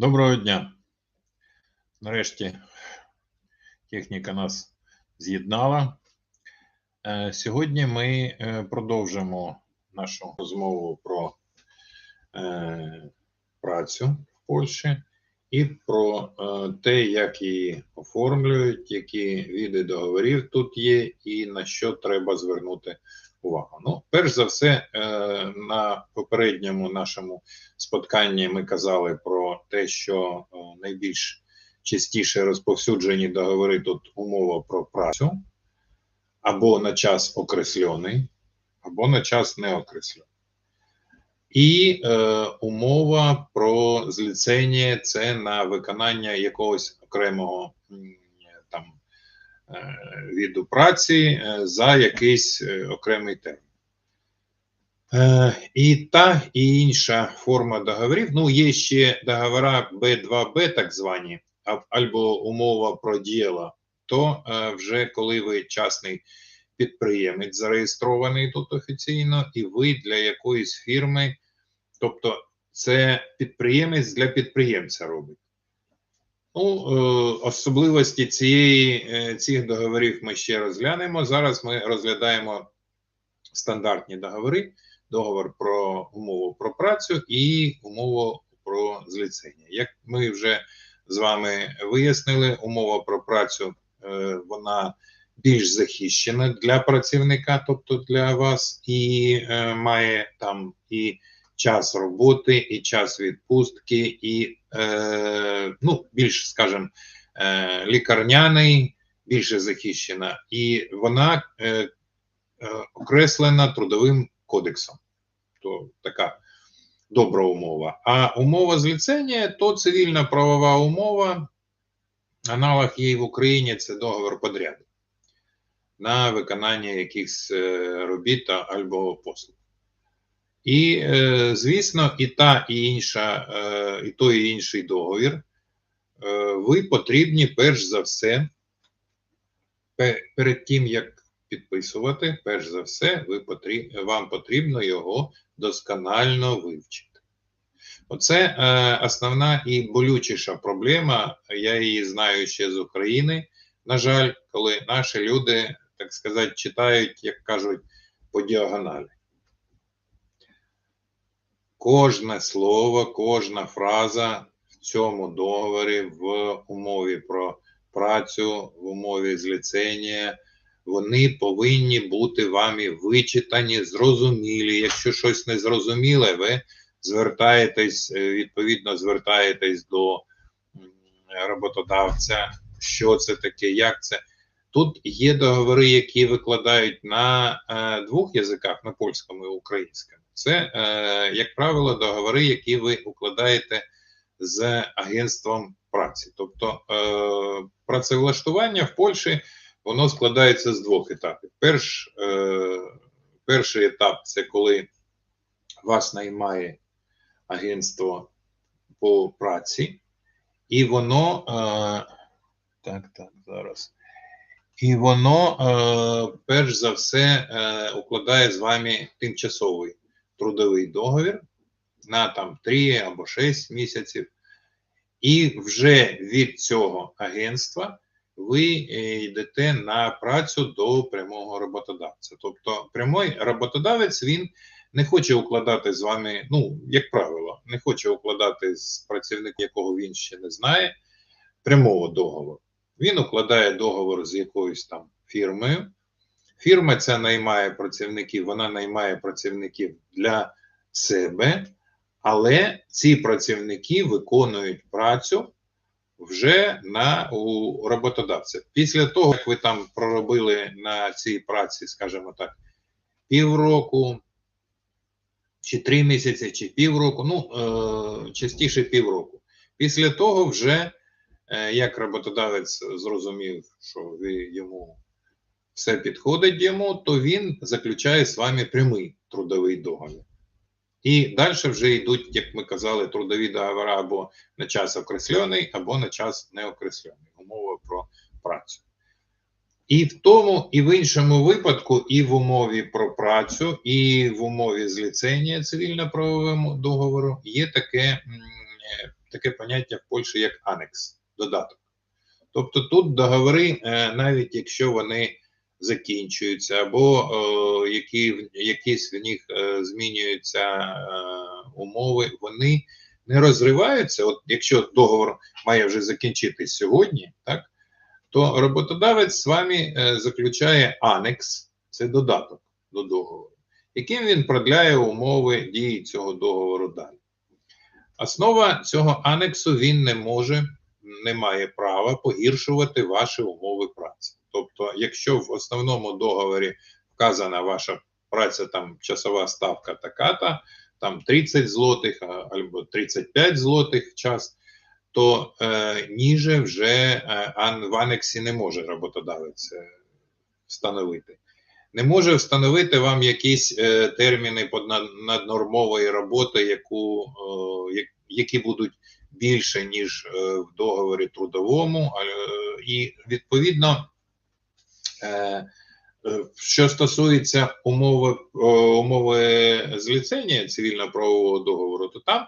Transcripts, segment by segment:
Доброго дня. Нарешті техніка нас з'єднала. Е, Сьогодні ми е, продовжимо нашу розмову про е, працю в Польщі і про те, як її оформлюють, які види договорів тут є, і на що треба звернути увагу. Ну, перш за все, е, на попередньому нашому спотканні ми казали про те, що е, найбільш частіше розповсюджені договори тут умова про працю, або на час окреслений, або на час неокреслений. І е, умова про зліцення це на виконання якогось окремого там віду праці е, за якийсь е, окремий термін. Е, і та і інша форма договорів. Ну, є ще договора Б2Б, так звані, або умова про діло, то е, вже коли ви частний підприємець зареєстрований тут офіційно, і ви для якоїсь фірми, тобто це підприємець для підприємця робить. Ну, е, особливості цієї, е, цих договорів ми ще розглянемо. Зараз ми розглядаємо стандартні договори, договор про умову про працю і умову про зліцення. Як ми вже з вами вияснили, умова про працю е, вона більш захищена для працівника, тобто для вас, і має там і час роботи, і час відпустки, і е, ну, більш, скажімо, е, лікарняний, більше захищена, і вона е, е, окреслена трудовим кодексом. То така добра умова. А умова зліцення то цивільна правова умова. Аналог її в Україні це договор подряду на виконання якихось е, робіт або послуг. І, е, звісно, і та, і інша, е, і той, і інший договір е, ви потрібні перш за все, перед тим, як підписувати, перш за все, ви потріб, вам потрібно його досконально вивчити. Оце основна і болючіша проблема. Я її знаю ще з України. На жаль, коли наші люди, так сказати, читають, як кажуть, по діагоналі. Кожне слово, кожна фраза в цьому договорі, в умові про працю, в умові зліцення, вони повинні бути вами вичитані, зрозумілі. Якщо щось не зрозуміле, ви звертаєтесь, е, відповідно, звертаєтесь до роботодавця, що це таке, як це. Тут є договори, які викладають на е, двох язиках, на польському і українському. Це, е, як правило, договори, які ви укладаєте з агентством праці. Тобто е, працевлаштування в Польщі воно складається з двох етапів. Перш, е, перший етап це коли вас наймає агентство по праці, і воно так, так, зараз. І воно, перш за все, укладає з вами тимчасовий трудовий договір на там 3 або 6 місяців. І вже від цього агентства ви е, йдете на працю до прямого роботодавця. Тобто, прямий роботодавець він не хоче укладати з вами, ну, як правило, не хоче укладати з працівником, якого він ще не знає, прямого договору. Він укладає договор з якоюсь там фірмою. Фірма ця наймає працівників, вона наймає працівників для себе, але ці працівники виконують працю вже на у роботодавця. Після того, як ви там проробили на цій праці, скажімо так, півроку, чи три місяці, чи півроку, ну е, частіше півроку. Після того вже е, як роботодавець зрозумів, що ви йому все підходить йому, то він заключає з вами прямий трудовий договір. І далі вже йдуть, як ми казали, трудові договори або на час окреслений, або на час неокреслений. Умова про працю. І в тому, і в іншому випадку, і в умові про працю, і в умові зліцення цивільно-правовому договору є таке таке поняття в Польщі як анекс, додаток. Тобто тут договори, е, навіть якщо вони закінчуються, або е, які, якісь в них е, змінюються е, умови, вони не розриваються. От якщо договор має вже закінчитись сьогодні, так, то роботодавець з вами заключає анекс, це додаток до договору, яким він продляє умови дії цього договору далі. Основа цього анексу він не може, не має права погіршувати ваші умови праці. Тобто, якщо в основному договорі вказана ваша праця, там часова ставка така-та, там 30 злотих або 35 злотих час, то е, ніже вже е, в анексі не може роботодавець е, встановити. Не може встановити вам якісь е, терміни наднормової роботи, яку, е, які будуть більше, ніж е, в договорі трудовому, е, і відповідно. Е, що стосується умови умови зліцення цивільно-правового договору, то там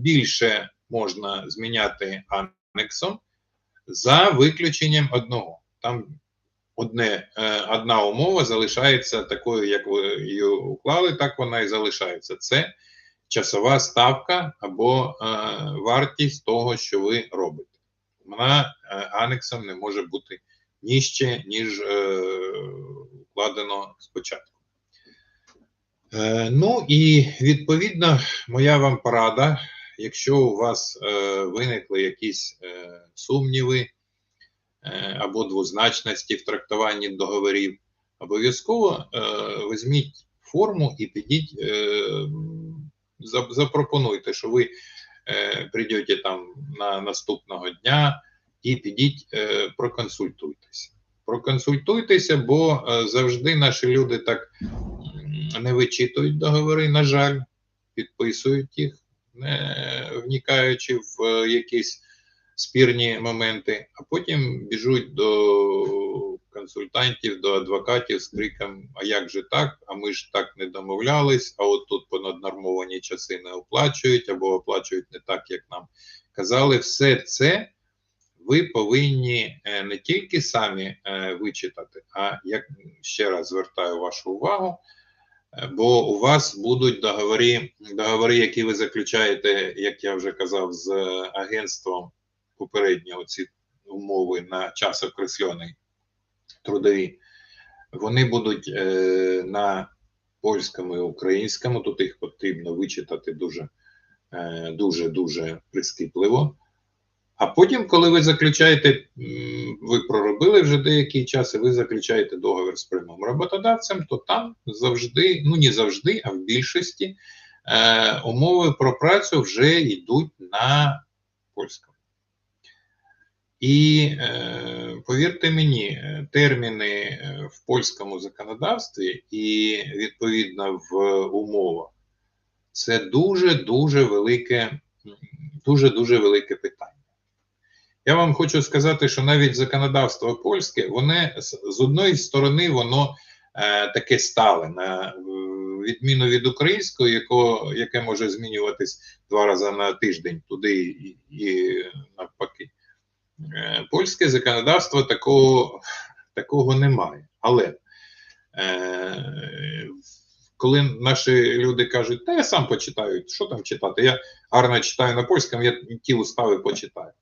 більше можна зміняти анексом за виключенням одного. Там одне, одна умова залишається такою, як ви її уклали, так вона і залишається. Це часова ставка або е, вартість того, що ви робите. Вона е, анексом не може бути нижче, ніж е, вкладено спочатку. Е, ну і відповідно, моя вам порада. Якщо у вас е, виникли якісь е, сумніви е, або двозначності в трактуванні договорів, обов'язково е, візьміть форму і підіть, е, запропонуйте, що ви е, прийдете там на наступного дня і підіть, е, проконсультуйтеся. Проконсультуйтеся, бо е, завжди наші люди так не вичитують договори, на жаль, підписують їх, не вникаючи в е, якісь спірні моменти, а потім біжуть до консультантів, до адвокатів з криком: А як же так? А ми ж так не домовлялись, а от тут понаднормовані часи не оплачують або оплачують не так, як нам казали. Все це ви повинні е, не тільки самі е, вичитати, а як ще раз звертаю вашу увагу, е, бо у вас будуть договори, договори, які ви заключаєте, як я вже казав, з агентством попереднього ці умови на час окреслений трудові, вони будуть на польському і українському, тут їх потрібно вичитати дуже дуже дуже прискіпливо. А потім, коли ви заключаєте, ви проробили вже деякий час, і ви заключаєте договір з прямим роботодавцем, то там завжди, ну не завжди, а в більшості е, умови про працю вже йдуть на польському. І е, повірте мені, терміни в польському законодавстві і відповідно в умовах це дуже дуже велике, дуже дуже велике питання. Я вам хочу сказати, що навіть законодавство польське, воно з одної сторони, воно е, таке стале, на відміну від українського, яко, яке може змінюватись два рази на тиждень туди і, і навпаки. Е, польське законодавство такого такого немає. Але е, коли наші люди кажуть, та я сам почитаю, що там читати? Я гарно читаю на польському, я ті устави почитаю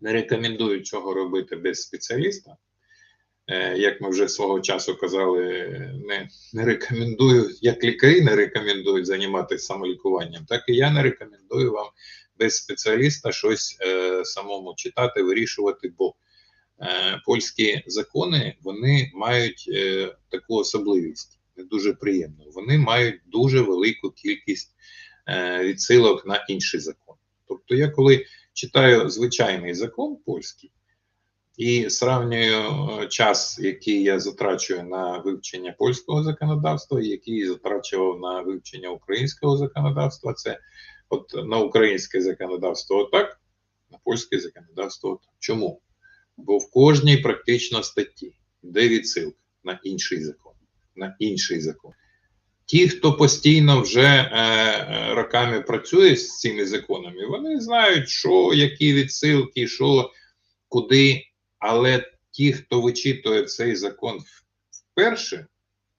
не рекомендую цього робити без спеціаліста. Е, як ми вже свого часу казали, не не рекомендую, як лікарі не рекомендують займатися самолікуванням, так і я не рекомендую вам без спеціаліста щось е, самому читати, вирішувати, бо е, польські закони вони мають е, таку особливість, не дуже приємну. Вони мають дуже велику кількість е, відсилок на інші закони. Тобто, я коли читаю звичайний закон польський і сравнюю е, час, який я затрачую на вивчення польського законодавства, який затрачував на вивчення українського законодавства. Це от на українське законодавство отак, на польське законодавство. Чому? Бо в кожній практично статті йде відсилка на інший закон, на інший закон. ті, хто постійно вже е, е, роками працює з цими законами, вони знають, що, які відсилки, що, куди. Але ті, хто вичитує цей закон вперше,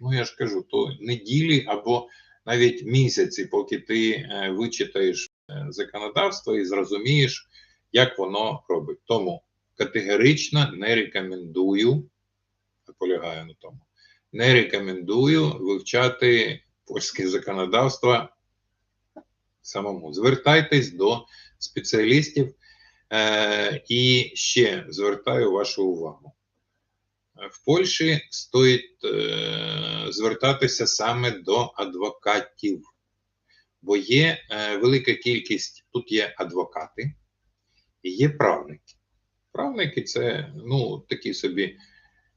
ну я ж кажу, то неділі або навіть місяці, поки ти е, вичитаєш е, законодавство і зрозумієш, як воно робить. Тому категорично не рекомендую, наполягаю на тому, не рекомендую вивчати польське законодавство самому. Звертайтесь до спеціалістів е, і ще звертаю вашу увагу. В Польщі стоїть е, звертатися саме до адвокатів, бо є е, велика кількість, тут є адвокати є правники. Правники це ну, такі собі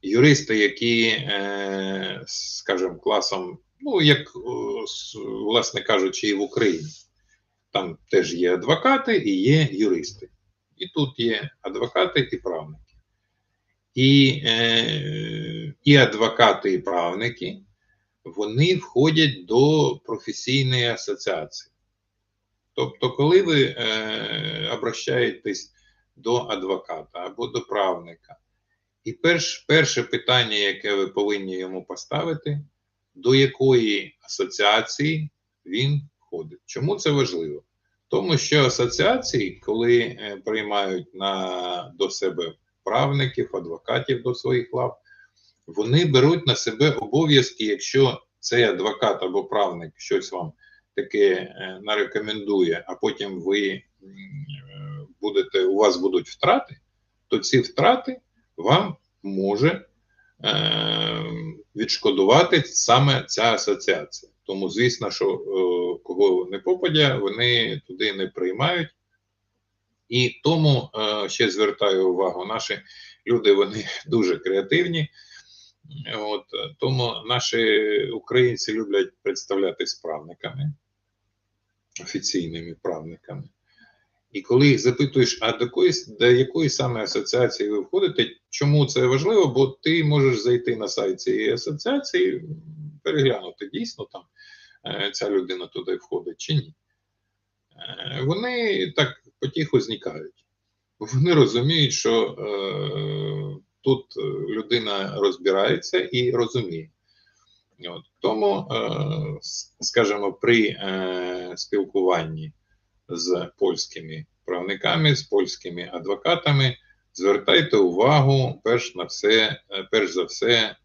юристи, які, е, скажімо, класом, ну, як, власне кажучи, і в Україні. Там теж є адвокати і є юристи. І тут є адвокати і правники. І е, і адвокати, і правники, вони входять до професійної асоціації. Тобто, коли ви е, обращаєтесь до адвоката або до правника, і перш, перше питання, яке ви повинні йому поставити, до якої асоціації він входить. Чому це важливо? Тому що асоціації, коли е, приймають на, до себе правників, адвокатів до своїх лав, вони беруть на себе обов'язки, якщо цей адвокат або правник щось вам таке нарекомендує, а потім ви е, будете, у вас будуть втрати, то ці втрати вам може е, відшкодувати саме ця асоціація. Тому, звісно, що е, кого не попадя, вони туди не приймають. І тому ще звертаю увагу, наші люди вони дуже креативні. От, Тому наші українці люблять представлятись правниками, офіційними правниками. І коли їх запитуєш, а до якої, до якої саме асоціації ви входите, чому це важливо? Бо ти можеш зайти на сайт цієї асоціації, переглянути дійсно там е, ця людина туди входить чи ні. Е, вони так потихо зникають. Вони розуміють, що е, тут людина розбирається і розуміє. От. Тому, е, скажімо, при е, спілкуванні з польськими правниками, з польськими адвокатами, звертайте увагу, перш на все, е, перш за все,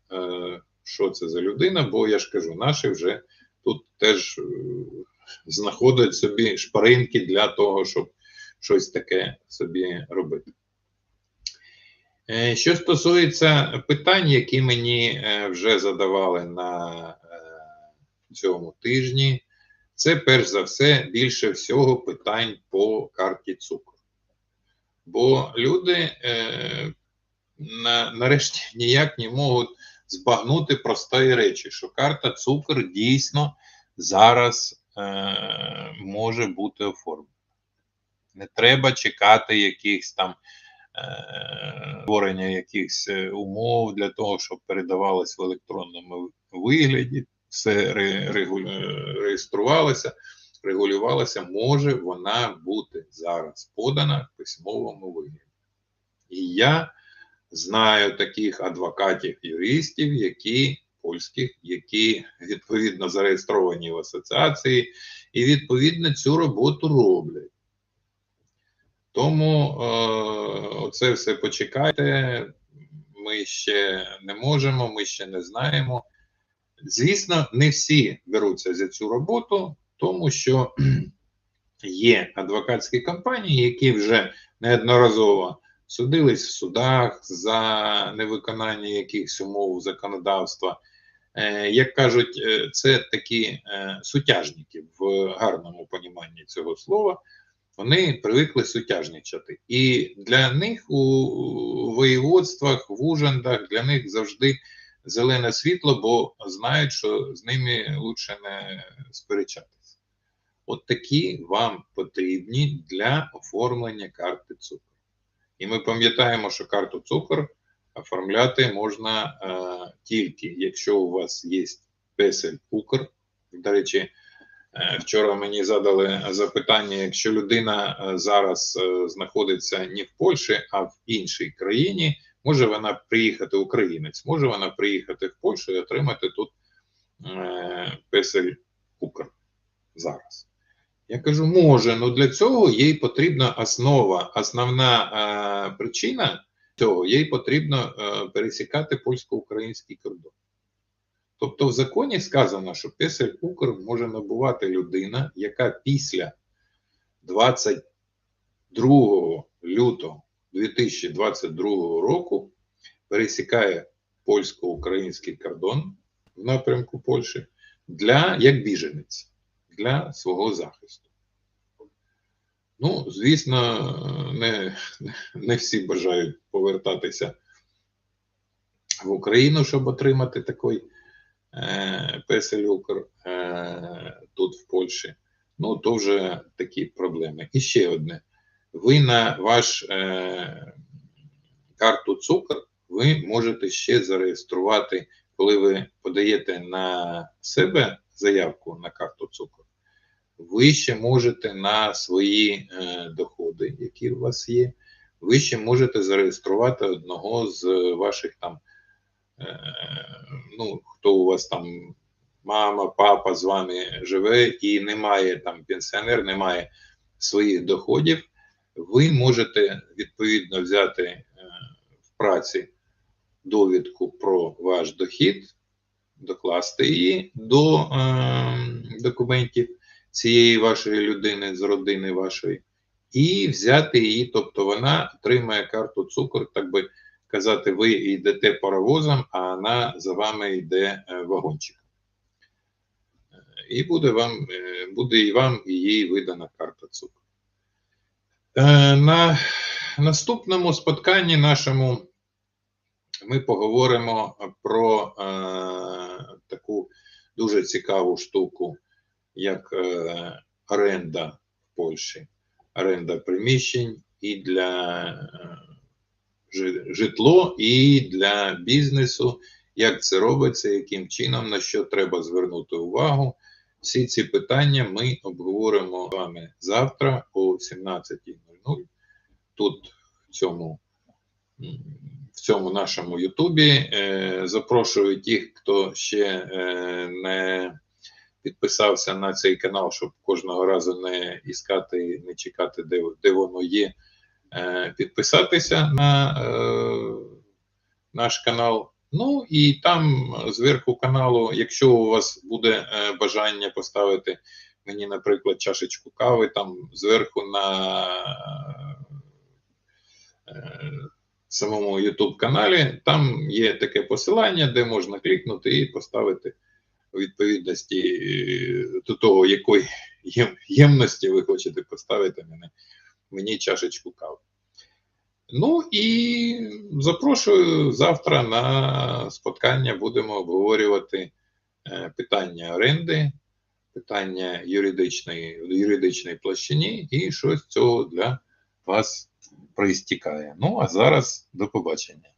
що це за людина, бо я ж кажу, наші вже тут теж знаходять собі шпаринки для того, щоб щось таке собі робити. Е, що стосується питань, які мені е, вже задавали на е, цьому тижні, це перш за все більше всього питань по карті цукру. Бо люди нарешті ніяк не можуть збагнути простої речі, що карта цукор дійсно зараз може бути оформлена. Не треба чекати якихось там створення якихось е, умов для того, щоб передавалось в електронному вигляді, все реєструвалося, регулювалося, може вона бути зараз подана в письмовому вигляді. І я знаю таких адвокатів, юристів, які польських, які відповідно зареєстровані в асоціації, і відповідно цю роботу роблять. Тому е, оце все почекайте. Ми ще не можемо, ми ще не знаємо. Звісно, не всі беруться за цю роботу, тому що є адвокатські компанії, які вже неодноразово судились в судах за невиконання якихось умов законодавства. Е, як кажуть, е, це такі е, сутяжники в гарному поніманні цього слова вони привикли сутяжничати. І для них у воєводствах, в ужандах, для них завжди зелене світло, бо знають, що з ними лучше не сперечатися. От такі вам потрібні для оформлення карти цукру. І ми пам'ятаємо, що карту цукор оформляти можна е, тільки, якщо у вас є песель Укр, До речі, вчора мені задали запитання: якщо людина е, зараз е, знаходиться не в Польщі, а в іншій країні, може вона приїхати, українець, може вона приїхати в Польщу і отримати тут е, песель Укр зараз. Я кажу, може, але для цього їй потрібна основа, основна е, причина цього, їй потрібно е, пересікати польсько-український кордон. Тобто в законі сказано, що песель Укр може набувати людина, яка після 22 лютого 2022 року пересікає польсько-український кордон в напрямку Польщі для як біженець для свого захисту. Ну, звісно, не, не всі бажають повертатися в Україну, щоб отримати такий е, песель Укр е, тут в Польщі. Ну, то вже такі проблеми. І ще одне. Ви на ваш е, карту цукор ви можете ще зареєструвати, коли ви подаєте на себе заявку на карту цукор, ви ще можете на свої доходи, які у вас є, ви ще можете зареєструвати одного з ваших там, ну, хто у вас там, мама, папа з вами живе і немає там пенсіонер, немає своїх доходів, ви можете відповідно взяти е, в праці довідку про ваш дохід докласти її до е, документів цієї вашої людини з родини вашої, і взяти її, тобто вона отримає карту цукор, так би казати, ви йдете паровозом, а вона за вами йде е, вагончиком. І буде вам, е, буде і вам, і їй видана карта цукру. Е, на наступному спотканні нашому ми поговоримо про таку дуже цікаву штуку, як оренда в Польщі, оренда приміщень і для житло, і для бізнесу, як це робиться, яким чином, на що треба звернути увагу. Всі ці питання ми обговоримо з вами завтра о 17.00 тут в цьому в цьому нашому Ютубі. Е, запрошую тих, хто ще е, не підписався на цей канал, щоб кожного разу не іскати, не чекати, де, де воно є. Е, підписатися на наш канал. Ну і там зверху каналу, якщо у вас буде бажання поставити мені, наприклад, чашечку кави, там зверху на самому YouTube каналі. Там є таке посилання, де можна клікнути і поставити у відповідності е, до того, якої ємності ви хочете поставити мене, мені чашечку кави. Ну і запрошую завтра на споткання будемо обговорювати е, питання оренди, питання юридичної юридичної площині і щось цього для вас проістікає. Ну а зараз до побачення.